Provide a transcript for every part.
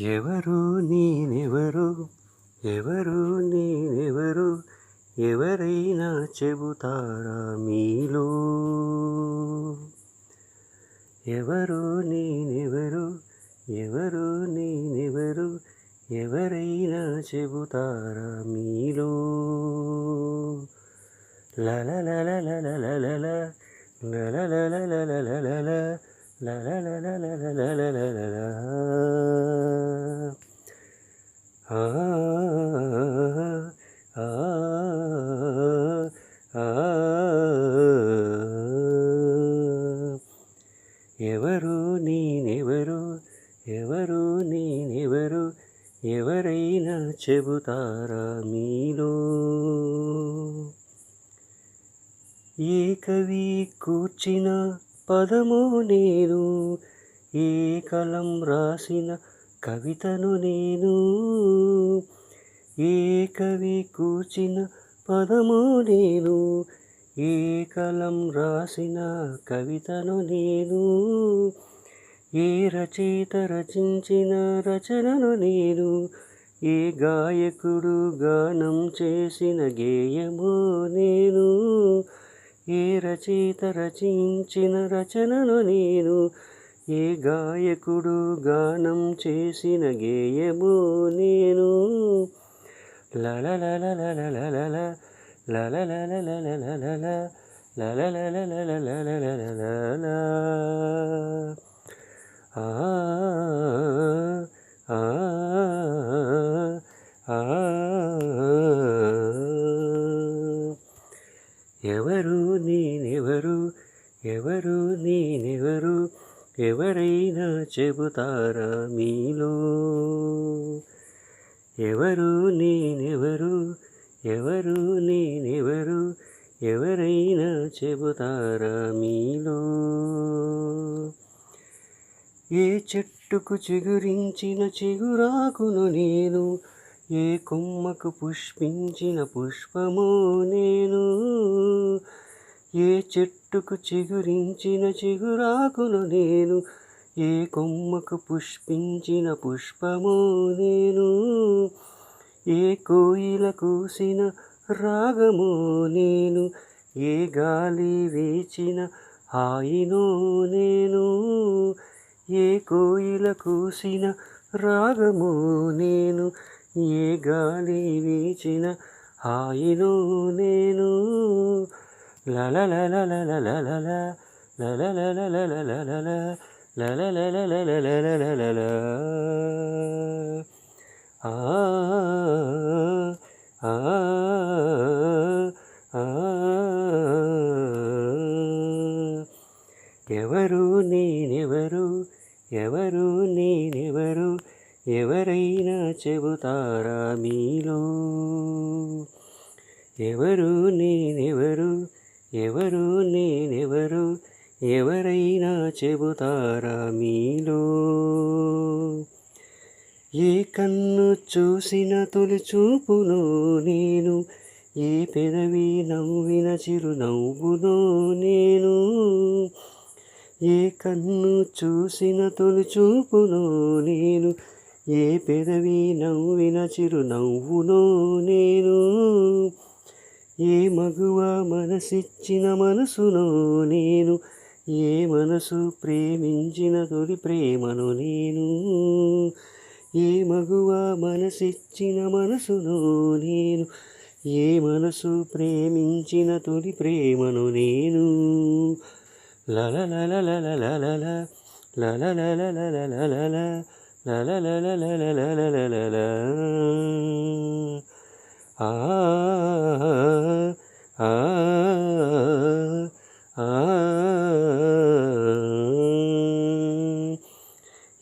ఎవరు నేనెవరు? ఎవరు నేనెవరు? ఎవరైనా చెబుతారా మీలో? ఎవరు నేనెవరు? ఎవరు నేనెవరు? ఎవరైనా చెబుతారా మీలో? లలలలలలలల లలలలలలలల లలలలలలలల ఆ చెబుతారా మీలో? ఏ కవి కూర్చిన పదము నేను ఏ కలం రాసిన కవితను నేను? ఏ కవి కూర్చిన పదము నేను ఏ కలం రాసిన కవితను నేను? ఏ రచయిత రచించిన రచనను నేను? ఏ గాయకుడు గానం చేసిన గేయము నేను ఏ రచయిత రచించిన రచనను నేను ఏ గాయకుడు గానం చేసిన గేయము నేను. లలలలలలలల ఎవరు నేనెవరు? ఎవరు నేనెవరు? ఎవరైనా చెబుతారా మీలో? ఎవరు నేనెవరు? ఎవరు నేనెవరు? ఎవరైనా చెబుతారా మీలో? ఏ చెట్టుకు చిగురించిన చిగురాకును నేను ఏ కొమ్మకు పుష్పించిన పుష్పము నేను. ఏ చెట్టుకు చిగురించిన చిగురాకును నేను ఏ కొమ్మకు పుష్పించిన పుష్పము నేను. ఏ కోయిల కూసిన రాగము నేను ఏ గాలి వేచిన హాయినో నేను. ఏ కోయిల కూసిన రాగము నేను ఏ గాలి వీచిన హాయిను నేను. ఆ. ఎవరు నేనెవరు ఎవరైనా చెబుతారా మీలో? ఎవరు నేనెవరు ఎవరు నేనెవరు ఎవరైనా చెబుతారా మీలో? ఏ కన్ను చూసిన తొలి చూపును నేను ఏ పెదవి నవ్విన చిరునవ్వునో నేను ఏ కన్ను చూసిన తొలి చూపులో నేను ఏ పెదవి నవ్విన చిరునవ్వునో నేను ఏ మగువ మనసిచ్చిన మనసులో నేను ఏ మనసు ప్రేమించిన తొలి ప్రేమను నేను ఏ మగువ మనసిచ్చిన మనసులో నేను ఏ మనసు ప్రేమించిన తొలి ప్రేమను నేను.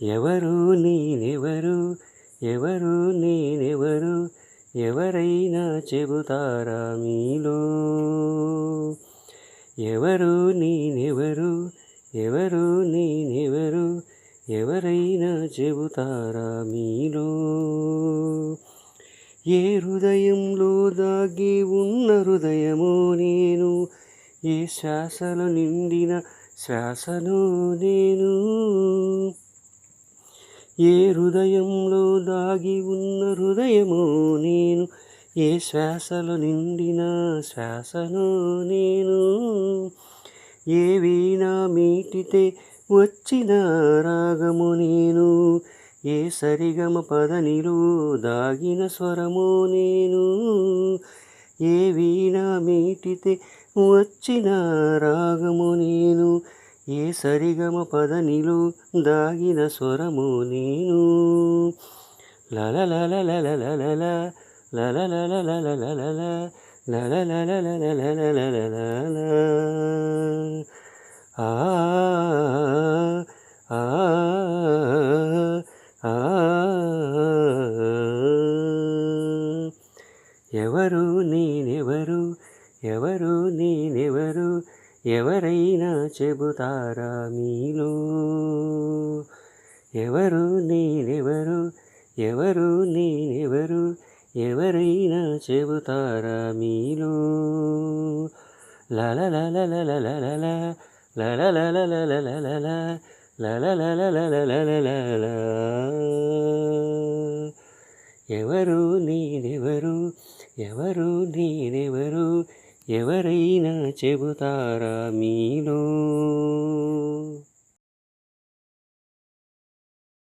ఎవరు నేనెవరు ఎవరు నేనెవరు ఎవరైనా చెబుతారా మీలో ఎవరు నేనెవరు? ఎవరు నేనెవరు? ఎవరైనా చెబుతారా మీలో? ఏ హృదయంలో దాగి ఉన్న హృదయమో నేను? ఏ శ్వాసలు నిండిన శ్వాసను నేను? ఏ హృదయంలో దాగి ఉన్న హృదయమో నేను? ఏ శ్వాసలు నిండిన శ్వాసను నేను ఏ వీణా మీటితే వచ్చిన రాగము నేను? ఏ సరిగమ పదనిలో దాగిన స్వరము నేను? ఏ వీణా మీటితే వచ్చిన రాగము నేను? ఏ సరిగమ పదనిలో దాగిన స్వరము నేను? లల లల లల ఎవరు నేనెవరు ఎవరు నేనెవరు ఎవరైనా చెబుతారా మీలో ఎవరు నేనెవరు ఎవరు నేనెవరు ఎవరైనా చెబుతారా మీలో లల లల లల ఎవరు నేనెవరు ఎవరు నేనెవరు ఎవరైనా చెబుతారా మీలో